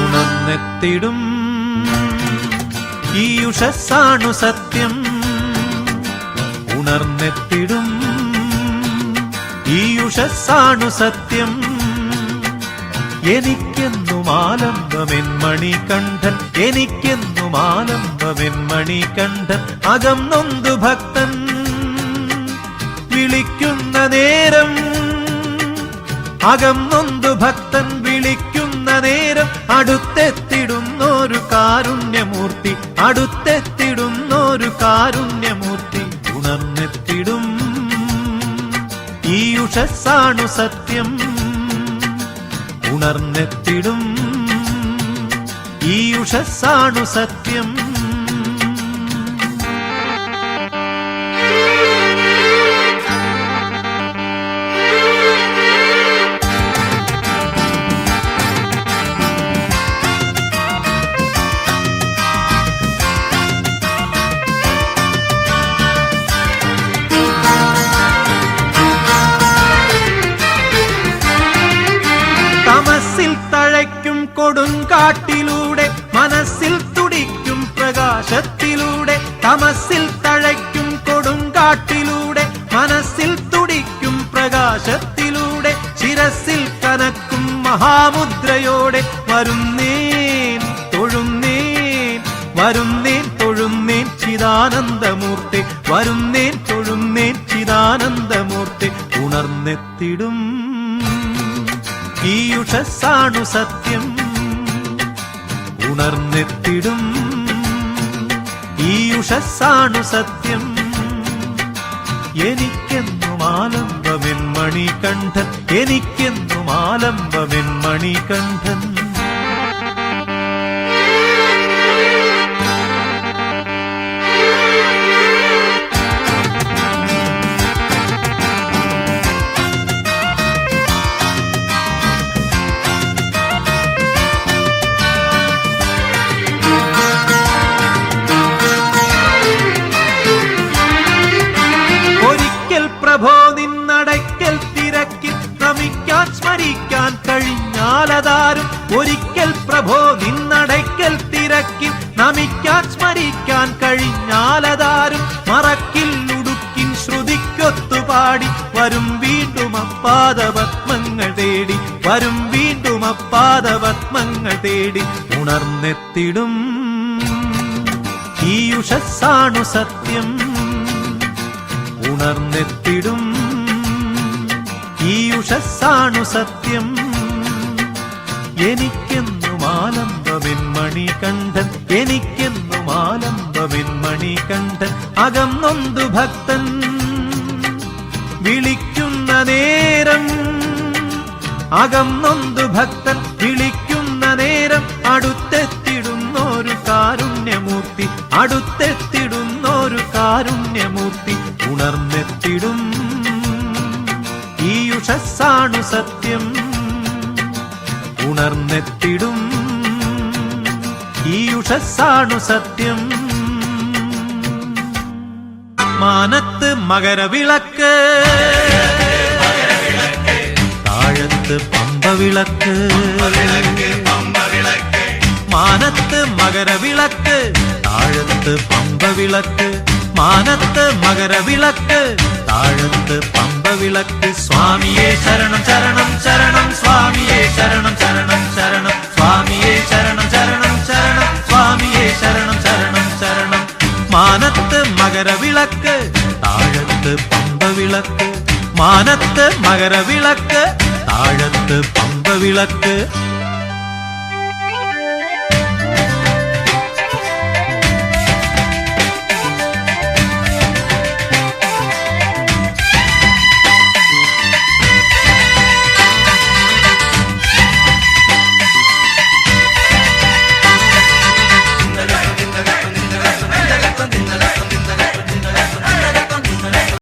ഉണർന്നെത്തിടും ഈ ഉഷസ്സാണു സത്യം ഉണർന്നെത്തിടും. ഈ ഉഷസ്സാണു സത്യം എനിക്കെന്നും ആലംബമെൻ മണികണ്ഠൻ എനിക്കെന്നും ആലംബമെൻ മണികണ്ഠൻ. അകം നൊന്തു ഭക്തൻ വിളിക്കുന്ന നേരം അകം നൊന്തു ഭക്തൻ വിളിക്കുന്ന നേരം അടുത്തെത്തിടുന്നൊരു കാരുണ്യമൂർത്തി അടുത്തെത്തിടുന്നൊരു കാരുണ്യമൂർത്തി ഉണർന്നെത്തിടും. ഈ സത്യം ഉണർന്നെത്തിടും. ഈ സത്യം. കൊടുങ്കാട്ടിലൂടെ മനസ്സിൽ തുടിക്കും പ്രകാശത്തിലൂടെ തമസിൽ തഴയ്ക്കും കൊടുങ്കാട്ടിലൂടെ മനസ്സിൽ തുടിക്കും പ്രകാശത്തിലൂടെ ശിരസിൽ കനക്കും മഹാമുദ്രയോടെ വരുന്നേൻ തൊഴുന്നേൻ വരുന്നേൻ തൊഴുന്നേൻ ചിദാനന്ദമൂർത്തി വരുന്നേൻ തൊഴുന്നേൻ ചിദാനന്ദമൂർത്തി ഉണർന്നെത്തിടും. ഈ സത്യം ഉണർന്നെത്തിടും. ഈ ഉഷസ്സാണു സത്യം. എനിക്കെന്നും ആലംബമെൻ മണികണ്ഠൻ. എനിക്കെന്നും ആലംബമെൻ മണികണ്ഠൻ. അപ്പാദപത്മങ്ങൾ തേടി ഉണർന്നെത്തിടും. ഈ ഉഷസ്സാണു സത്യം. ഉണർന്നെത്തിടും. ഈ ഉഷസ്സാണു സത്യം. എനിക്കെന്നും ആലംബമെൻ മണികണ്ഠൻ. എനിക്കെന്നും ആലംബമെൻ മണികണ്ഠൻ. അകം നൊന്തു ഭക്തൻ. വിളിക്കുന്ന നേരം. അകം നൊന്തു ഭക്തൻ. വിളിക്കുന്ന അടുത്തെത്തിടുന്നൊരു കാരുണ്യമൂർത്തി അടുത്തെത്തിടുന്നൊരു കാരുണ്യമൂർത്തി ഉണർന്നെത്തിടും. ഈ യുഷസ്സാണു സത്യം ഉണർന്നെത്തിടും. ഈ യുഷസ്സാണു സത്യം. മാനത്ത് മകരവിളക്ക് താഴത്ത് പമ്പവിളക്ക് മാനത്ത് മകരവിളക്ക് താഴത്ത് പമ്പവിളക്ക് മാനത്ത് മകരവിളക്ക് താഴത്ത് പമ്പവിളക്ക് സ്വാമിയെ ശരണം ശരണം ശരണം സ്വാമിയെ ശരണം ശരണം ശരണം സ്വാമിയെ ശരണം ശരണം ശരണം സ്വാമിയെ ശരണം ശരണം ശരണം മാനത്ത് മകരവിളക്ക് താഴത്ത് പമ്പവിളക്ക് മാനത്ത് മകരവിളക്ക് താഴത്ത് പമ്പവിളക്ക്